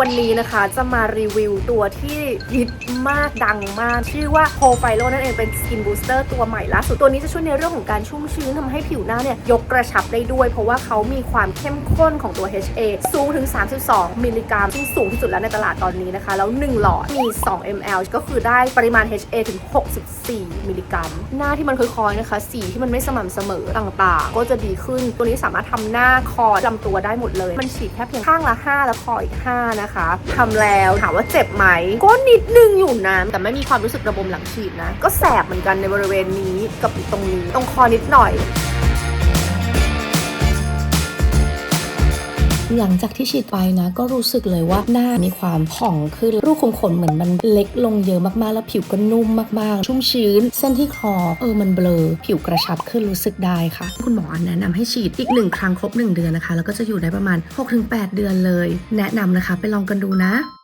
วันนี้นะคะจะมารีวิวตัวที่ฮิตมากดังมาก ชื่อว่า p r o f i l o นั่นเองเป็นสกินบูสเตอร์ตัวใหม่ล่าสุดตัวนี้จะช่วยในเรื่องของการชุ่มชื้นทำให้ผิวหน้าเนี่ย ยกกระชับได้ด้วย เพราะว่าเขามีความเข้มข้นของตัว HA สูงถึง 32 มิลลิกรัมซึ่งสูงที่สุดแล้วในตลาดตอนนี้นะคะ แล้ว 1 หลอดมี 2 ml ก็คือได้ปริมาณ HA ถึง 64 มิลลิกรัม หน้าที่มันค่อยๆนะคะ สีที่มันไม่สม่ำเสมอต่างๆ ก็จะดีขึ้นตัวนี้สามารถทำหน้าคอลำตัวได้หมดเลย มันฉีดแค่เพียงข้างละ 5 แล้วคออีก5นะคะทำแล้วถามว่าเจ็บไหมก็นิดนึงอยู่นะแต่ไม่มีความรู้สึกระบมหลังฉีดนะ ก็แสบเหมือนกันในบริเวณนี้กับตรงนี้ตรงคอนิดหน่อย หลังจากที่ฉีดไปนะ ก็รู้สึกเลยว่าหน้ามีความผ่องขึ้นรูขุมขนเหมือนมันเล็กลงเยอะมากๆ แล้วผิวก็นุ่มมากๆ ชุ่มชื้น เส้นที่คอเออมันเบลอ ผิวกระชับขึ้นรู้สึกได้ค่ะ คุณหมอแนะนำให้ฉีดอีกหนึ่งครั้งครบ 1 เดือนนะคะ แล้วก็จะอยู่ได้ประมาณ 6-8 เดือนเลย แนะนำนะคะ ไปลองกันดูนะ